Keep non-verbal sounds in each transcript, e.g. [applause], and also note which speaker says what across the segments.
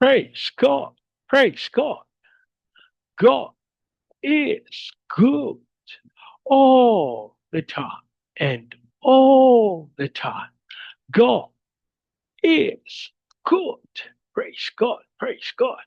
Speaker 1: Praise God. Praise God. God is good all the time and all the time. God is good. Praise God. Praise God.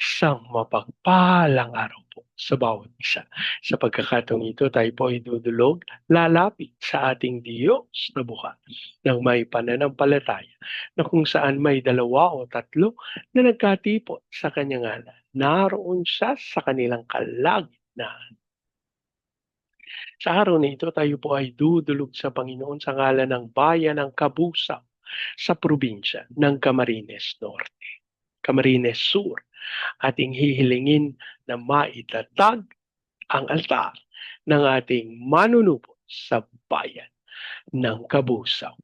Speaker 1: Isang mapagpalang araw po sa bawat isa. Sa pagkakataong ito, tayo po ay dudulog, lalapit sa ating Diyos na buhay ng may pananampalataya na kung saan may dalawa o tatlo na nagkatipot sa kanyang ngalan. Naroon siya sa kanilang kalagitnaan. Sa araw na ito, tayo po ay dudulog sa Panginoon sa ngalan ng bayan ng Kabusaw sa probinsya ng Camarines Norte. Camarines Sur. Ating hihilingin na maitatag ang altar ng ating manunupo sa bayan ng Kabusaw.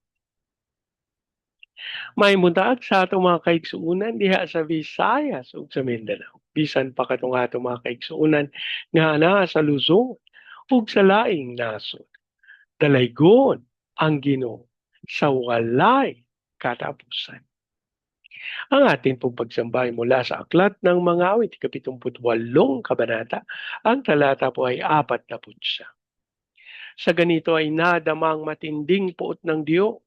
Speaker 1: May muntaag sa atong mga kaigsuunan diha sa Visayas ug sa Mindanao. Bisan pa katong atong mga kaigsuunan nga naa sa Luzon ug sa laing nasod. Dalaygon ang Ginoo sa walay katapusan. Ang ating pong pagsambay mula sa Aklat ng Mga Awit, kapitumputwalong kabanata, ang talata po ay apat na putsa. Sa ganito ay nadamang matinding puot ng Diyos,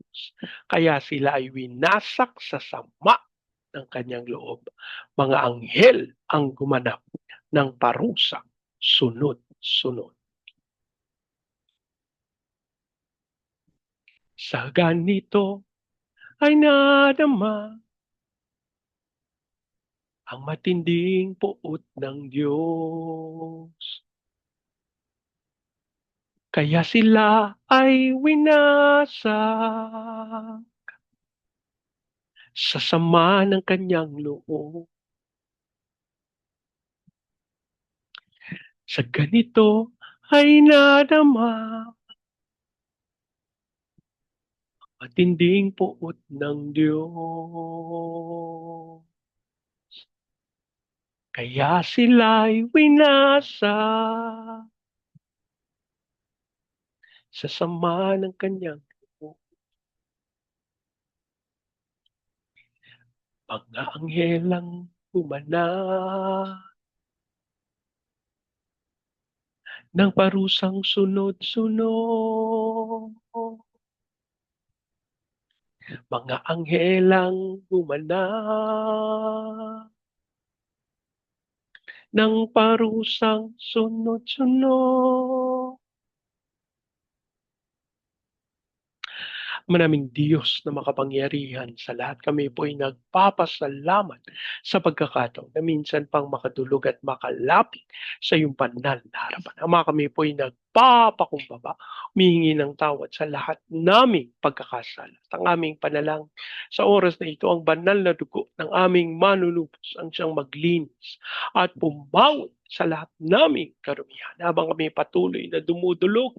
Speaker 1: kaya sila ay winasak sa sama ng kanyang loob. Mga anghel ang gumanap ng parusa sunod-sunod. Sa ganito ay nadama ang matinding puot ng Diyos. Kaya sila ay winasak sa sama ng kanyang loob. Sa ganito ay nadama matinding puot ng Diyos. Kaya sila'y winasa sa sama ng kanyang loob. Mga anghelang umana ng parusang sunod-sunod. Mga anghelang umana ng parusang sunod-sunod. Manaming Diyos na makapangyarihan sa lahat kami po ay nagpapasalamat sa pagkakataon na minsan pang makatulog at makalapit sa iyong banal na harapan. Ama kami po ay nagpapakumbaba, humihingi ng tawad sa lahat naming pagkakasala. At ang aming panalang sa oras na ito, ang banal na dugo ng aming manunubos ang siyang maglinis at pumawad sa lahat naming karumihan habang kami patuloy na dumudulog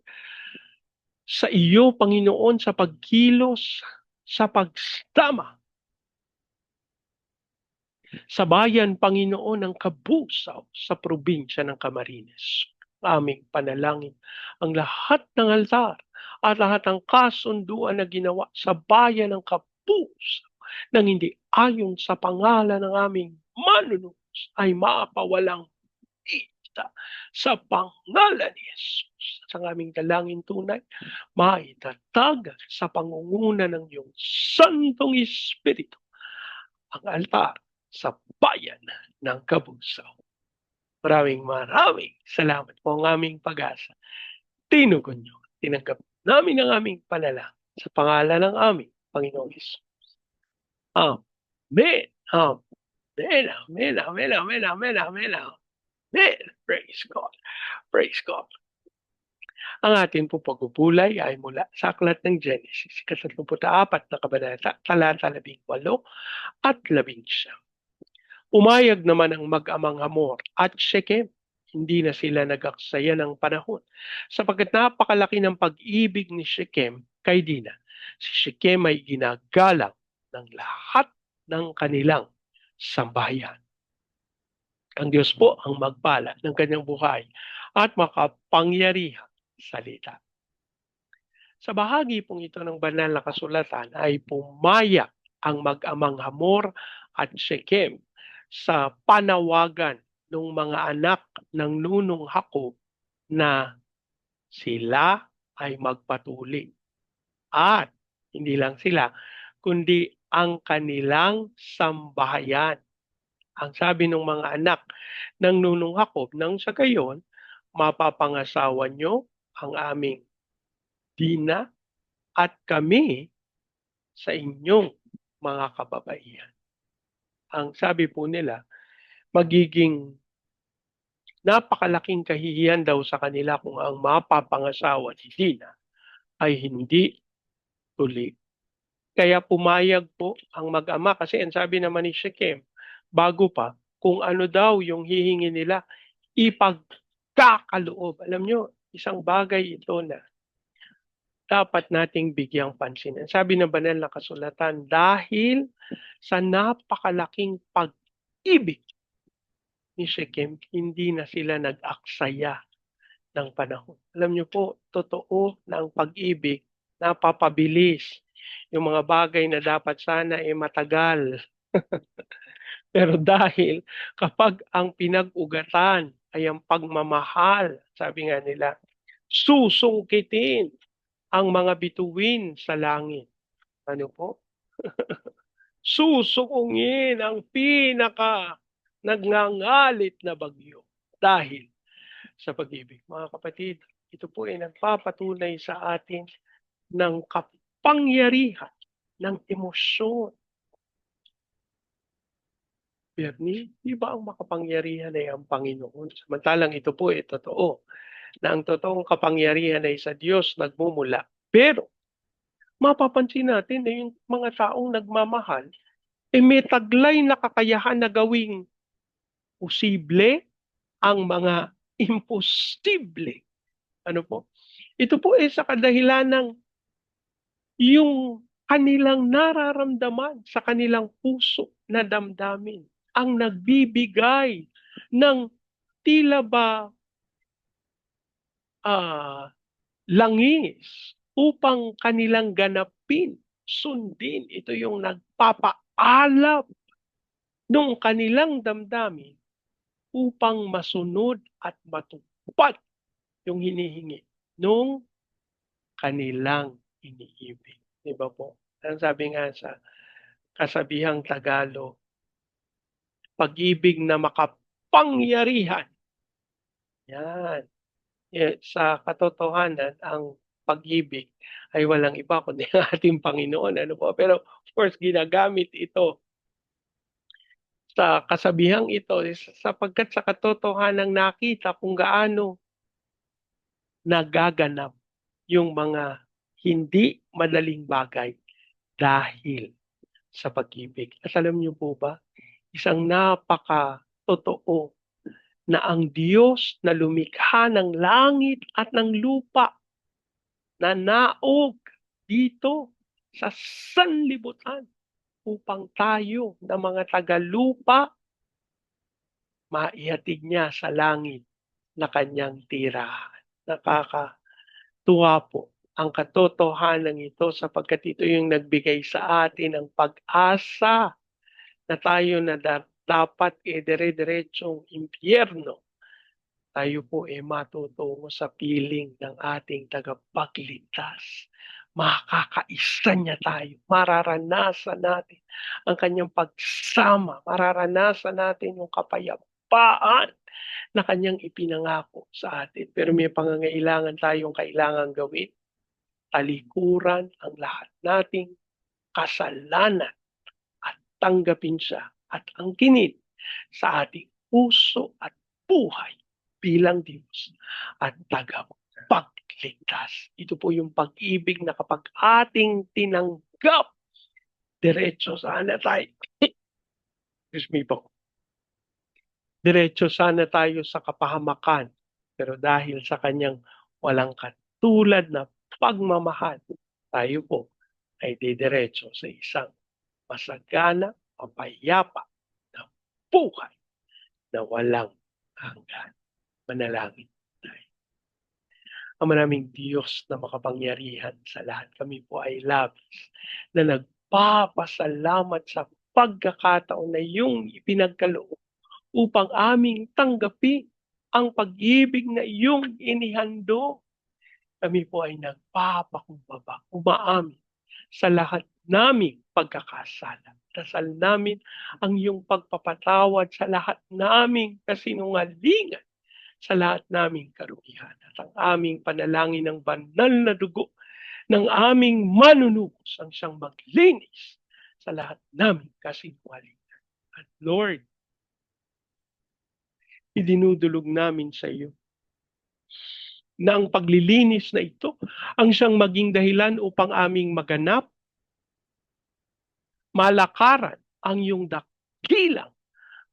Speaker 1: sa iyo, Panginoon, sa pagkilos, sa pagstama. Sa bayan, Panginoon, ng Kabusaw sa probinsya ng Camarines. Aming panalangin ang lahat ng altar at lahat ng kasunduan na ginawa sa bayan ng Kabusaw nang hindi ayon sa pangalan ng aming manunubos ay mapawalang kita sa pangalan ni Jesus sa aming dalangin tunay, maitatag sa pangunguna ng iyong Santong Espiritu ang altar sa bayan ng Kabusaw. Maraming maraming salamat po ang aming pag-asa. Tinugon niyo, tinanggap namin ang aming panalangin sa pangalan ng aming Panginoong Isus. Amen. Amen. Amen. Amen. Amen. Amen. Amen. Amen. Praise God. Praise God. Ang ating po pagpupulay ay mula sa aklat ng Genesis, kasatluput-apat na kabanata, talata labing walo at labing siyam. Umayag naman ang mag-amang Hamor at Shechem. Hindi na sila nagaksaya ng panahon sapagkat napakalaki ng pag-ibig ni Shechem kay Dina. Si Shechem ay ginagalang ng lahat ng kanilang sambahayan. Ang Diyos po ang magpala ng kanyang buhay at makapangyarihan salita. Sa bahagi pong ito ng banal na kasulatan ay pumaya ang mag-amang Hamor at Shechem sa panawagan ng mga anak ng nunong Hakob na sila ay magpatuli. At hindi lang sila, kundi ang kanilang sambahayan. Ang sabi ng mga anak ng nunong Hakob, nang sa gayon, mapapangasawa nyo ang aming Dina at kami sa inyong mga kababaihan. Ang sabi po nila, magiging napakalaking kahihiyan daw sa kanila kung ang mapapangasawa ni Dina ay hindi tuli. Kaya pumayag po ang mag-ama kasi ang sabi naman ni Shechem, bago pa, kung ano daw yung hihingi nila, ipagkakaloob. Alam nyo, isang bagay ito na dapat nating bigyang pansin. Sabi ng banal na kasulatan, dahil sa napakalaking pag-ibig ni Shechem, hindi na sila nag-aksaya ng panahon. Alam niyo po, totoo na ang pag-ibig napapabilis. Yung mga bagay na dapat sana ay matagal. [laughs] Pero dahil kapag ang pinag-ugatan ay ang pagmamahal, sabi nga nila, susungkitin ang mga bituin sa langit. Ano po? [laughs] Susungungin ang pinaka nagngangalit na bagyo dahil sa pag-ibig. Mga kapatid, ito po ay nagpapatunay sa atin ng kapangyarihan ng emosyon. Bernie, di ba ang makapangyarihan ay ang Panginoon? Samantalang ito po ay totoo na ang totoong kapangyarihan ay sa Diyos nagmumula. Pero, mapapansin natin na yung mga taong nagmamahal, eh may taglay na kakayahan na gawing posible ang mga imposible. Ano po? Ito po ay sa kadahilan ng yung kanilang nararamdaman sa kanilang puso na damdamin ang nagbibigay ng tila ba uh, langis upang kanilang ganapin, sundin. Ito yung nagpapaalap ng kanilang damdamin upang masunod at matupad yung hinihingi nung kanilang iniibig. Di ba po? Ang sabi nga sa kasabihang Tagalog, pag-ibig na makapangyarihan. Yan. Sa katotohanan, ang pag-ibig ay walang iba kundi ang [laughs] ating Panginoon. Ano po? Pero of course, ginagamit ito sa kasabihang ito sapagkat sa katotohanan nakita kung gaano nagaganap yung mga hindi madaling bagay dahil sa pag-ibig. At alam niyo po ba, isang napaka totoo na ang Diyos na lumikha ng langit at ng lupa na naog dito sa sanlibutan upang tayo na mga tagalupa maihatid niya sa langit na kanyang tirahan. Nakakatuwa po ang katotohanan ito sapagkat ito yung nagbigay sa atin ng pag-asa na tayo na da- dapat e dire-diretsong impyerno. Tayo po e matutungo sa piling ng ating tagapagligtas makakaisa niya tayo. Mararanasan natin ang kanyang pagsama. Mararanasan natin yung kapayapaan na kanyang ipinangako sa atin. Pero may pangangailangan tayong kailangan gawin. Talikuran ang lahat nating kasalanan tanggapin siya at ang kinit sa ating puso at buhay bilang Diyos at tagapag ligtas. Ito po yung pag-ibig na kapag ating tinanggap, diretso sana tayo. [coughs] Excuse me po. Diretso sana tayo sa kapahamakan. Pero dahil sa kanyang walang katulad na pagmamahal, tayo po ay didiretso sa isang masagana, mapayapa na buhay na walang hanggan. Manalangin ang maraming Diyos na makapangyarihan sa lahat. Kami po ay labis na nagpapasalamat sa pagkakataon na iyong ipinagkaloob upang aming tanggapin ang pag-ibig na iyong inihandog. Kami po ay nagpapakumbaba, umaamin sa lahat naming pagkakasala. Dasal namin ang iyong pagpapatawad sa lahat naming kasinungalingan, sa lahat naming karugihan. At ang aming panalangin ng banal na dugo ng aming manunubos ang siyang maglinis sa lahat naming kasinungalingan. At Lord, idinudulog namin sa iyo na ang paglilinis na ito ang siyang maging dahilan upang aming maganap, malakaran ang iyong dakilang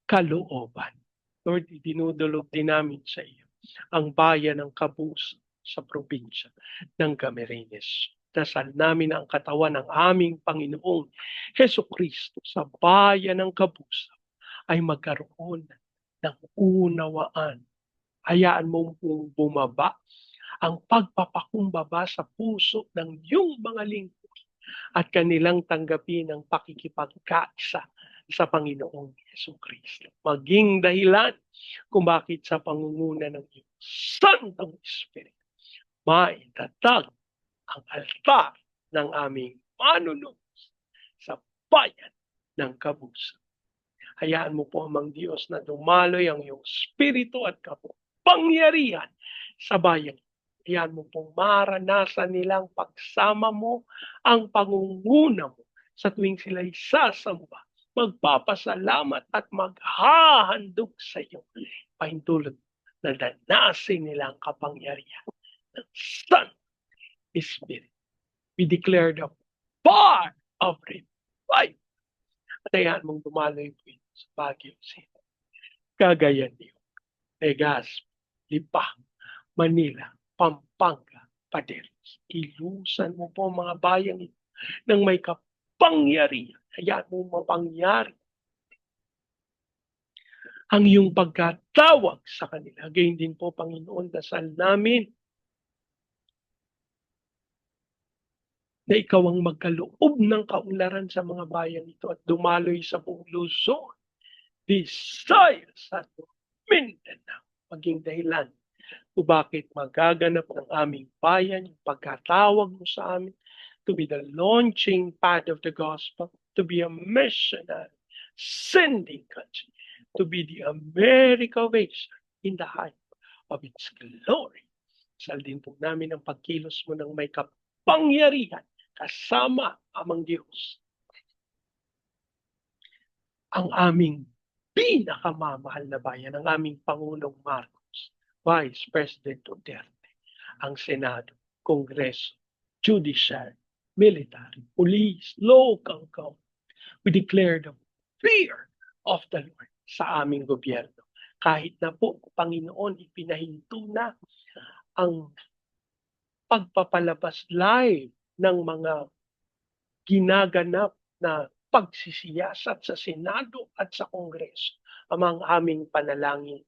Speaker 1: kalooban. Lord, dinudulog din namin sa iyo ang bayan ng Kabus sa probinsya ng Camarines. Dasal namin ang katawan ng aming Panginoong Heso Kristo sa bayan ng Kabus ay magkaroon ng unawaan. Hayaan mo bumaba ang pagpapakumbaba sa puso ng iyong mga lingkod at kanilang tanggapin ang pakikipagkaisa sa Panginoong Yeso Kristo. Maging dahilan kung bakit sa pangunguna ng iyong Santong Espiritu, maitatag ang altar ng aming manunubos sa bayan ng kabusan. Hayaan mo po amang Diyos na dumaloy ang iyong spirito at kapangyarihan sa bayan. Hayaan mo pong maranasan nilang pagsama mo ang pangunguna mo sa tuwing sila'y sasamba, magpapasalamat at maghahandog sa iyo. Pahintulot na danasin nilang kapangyarihan ng Son Spirit. We declare the bar of revival. At hayaan mong dumaloy po sa Baguio City. Cagayan de Oro, Legazpi, Lipa, Manila, Pampanga, Paderes. Ilusan mo po mga bayang ito ng may kapangyarihan. Hayaan mo mapangyari ang iyong pagkatawag sa kanila. Gayun din po, Panginoon, dasal namin na ikaw ang magkaloob ng kaunlaran sa mga bayan ito at dumaloy sa buong Luzon, Visayas at Mindanao. Maging dahilan kung bakit magaganap ng aming bayan yung pagkatawag mo sa amin to be the launching pad of the gospel, to be a missionary, sending country, to be the America of in the height of its glory. Sal din po namin ang pagkilos mo ng may kapangyarihan kasama amang Diyos. Ang aming pinakamamahal na bayan, ang aming Pangulong Marcos, Vice President Duterte, ang Senado, Kongreso, Judiciary, Military, Police, Local Government. We declare the fear of the Lord sa aming gobyerno. Kahit na po, Panginoon, ipinahinto na ang pagpapalabas live ng mga ginaganap na pagsisiyasat sa Senado at sa Kongreso. Amang aming panalangin,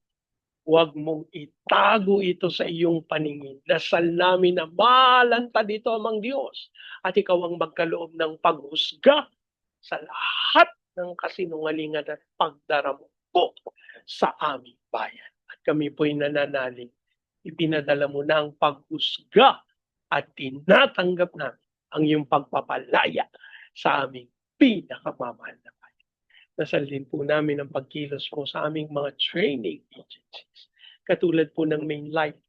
Speaker 1: huwag mong itago ito sa iyong paningin. Dasal namin na malanta dito amang Diyos at ikaw ang magkaloob ng paghusga sa lahat ng kasinungalingan at pagdaramo sa aming bayan. At kami po'y nananalig. Ipinadala mo na ang paghusga at tinatanggap namin ang iyong pagpapalaya sa aming pinakamamahal na Nasal din po namin ang pagkilos po sa aming mga training agencies. Katulad po ng Main Life,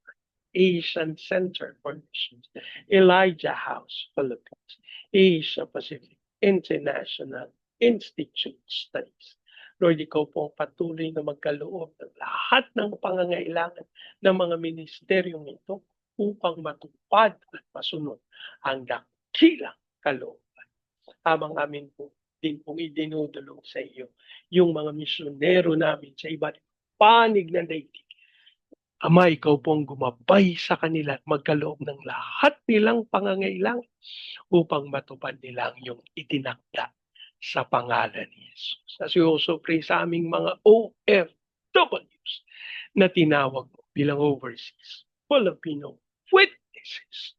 Speaker 1: Asian Center for Missions, Elijah House, Philippines, Asia Pacific International Institute Studies. Lord, ikaw po patuloy na magkaloob ng lahat ng pangangailangan ng mga ministeryong ito upang matupad at masunod ang dakilang kalooban. Tamang amin po din pong idinudulong sa iyo yung mga misyonero namin sa iba't panig ng daigdig. Ama, ikaw pong gumabay sa kanila at magkaloob ng lahat nilang pangangailangan upang matupad nila ang iyong itinakda sa pangalan ni Jesus. As we also pray sa aming mga OFWs na tinawag mo bilang overseas Filipino witnesses.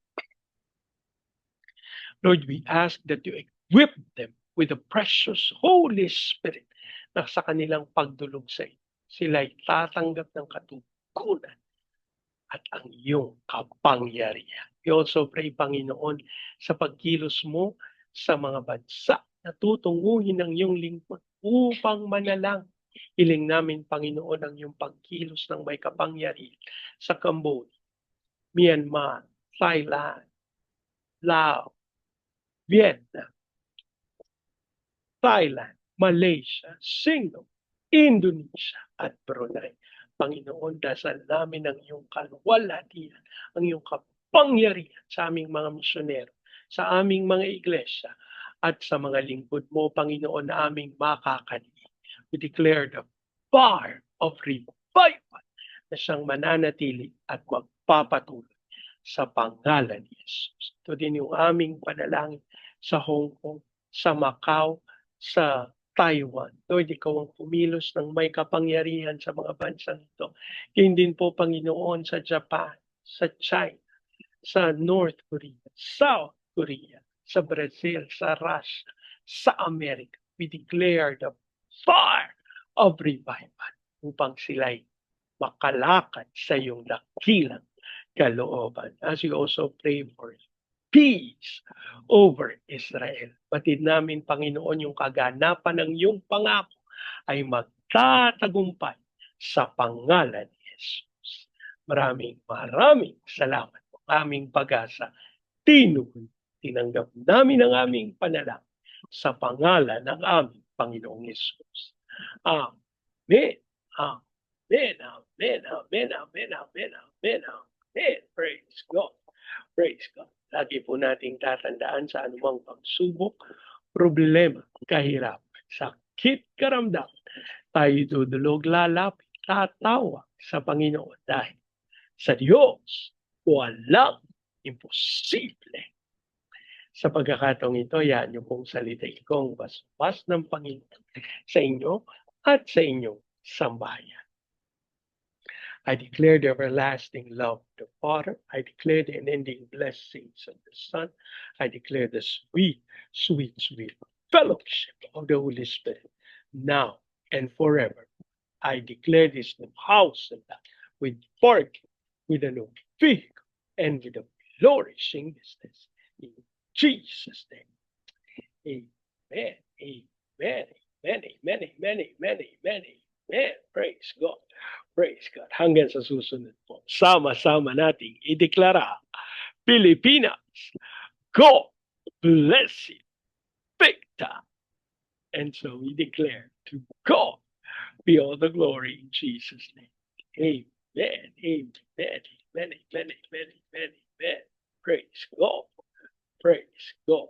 Speaker 1: Lord, we ask that you equip them with the precious Holy Spirit na sa kanilang pagdulog sa iyo. Sila'y tatanggap ng katugunan at ang iyong kapangyarihan. We also pray, Panginoon, sa pagkilos mo sa mga bansa na tutunguhin ng iyong lingkod upang manalang. Iling namin, Panginoon, ang iyong pagkilos ng may kapangyarihan sa Cambodia, Myanmar, Thailand, Laos, Vietnam, Thailand, Malaysia, Singapore, Indonesia, at Brunei. Panginoon, dasal namin ang iyong kalwalhatian, ang iyong kapangyarihan sa aming mga misyonero, sa aming mga iglesia, at sa mga lingkod mo, Panginoon, na aming makakalimutan. We declare the fire of revival na siyang mananatili at magpapatuloy sa pangalan ni Jesus. Ito din yung aming panalangin sa Hong Kong, sa Macau, sa Taiwan. Lord, ikaw ang pumilos ng may kapangyarihan sa mga bansang ito. Yun din po, Panginoon, sa Japan, sa China, sa North Korea, South Korea, sa Brazil, sa Russia, sa Amerika. We declare the fire of revival upang sila'y makalakad sa iyong dakilang kalooban. As we also pray for peace over Israel. Batid namin, Panginoon, yung kaganapan ng iyong pangako ay magtatagumpay sa pangalan ni Jesus. Maraming maraming salamat po aming pag-asa. Tinugon, tinanggap namin ang aming panalangin sa pangalan ng aming Panginoong Yesus. Amen. Amen. Amen. Amen. Amen. Amen. Amen. Amen. Praise God. Praise God. Lagi po nating tatandaan sa anumang pagsubok, problema, kahirapan, sakit, karamdaman. Tayo dudulog, lalapit, tatawa sa Panginoon dahil sa Diyos walang imposible. Sa pagkakataong ito, yan yung pong salita kong basbas ng Panginoon sa inyo at sa inyong sambayan. I declare the everlasting love of the Father. I declare the unending blessings of the Son. I declare the sweet, sweet, sweet fellowship of the Holy Spirit now and forever. I declare this new house and that with parking, with a new vehicle, and with a flourishing business. In Jesus' name. Amen. Amen. Amen. Amen. Amen. Amen. Amen. Amen. Praise God. Praise God. Hanggang sa susunod po. Sama-sama nating ideklara Pilipinas. God bless you. Big time. And so we declare to God be all the glory in Jesus' name. Amen. Amen. Amen. Amen. Amen. Amen. Amen. Praise God. Praise God.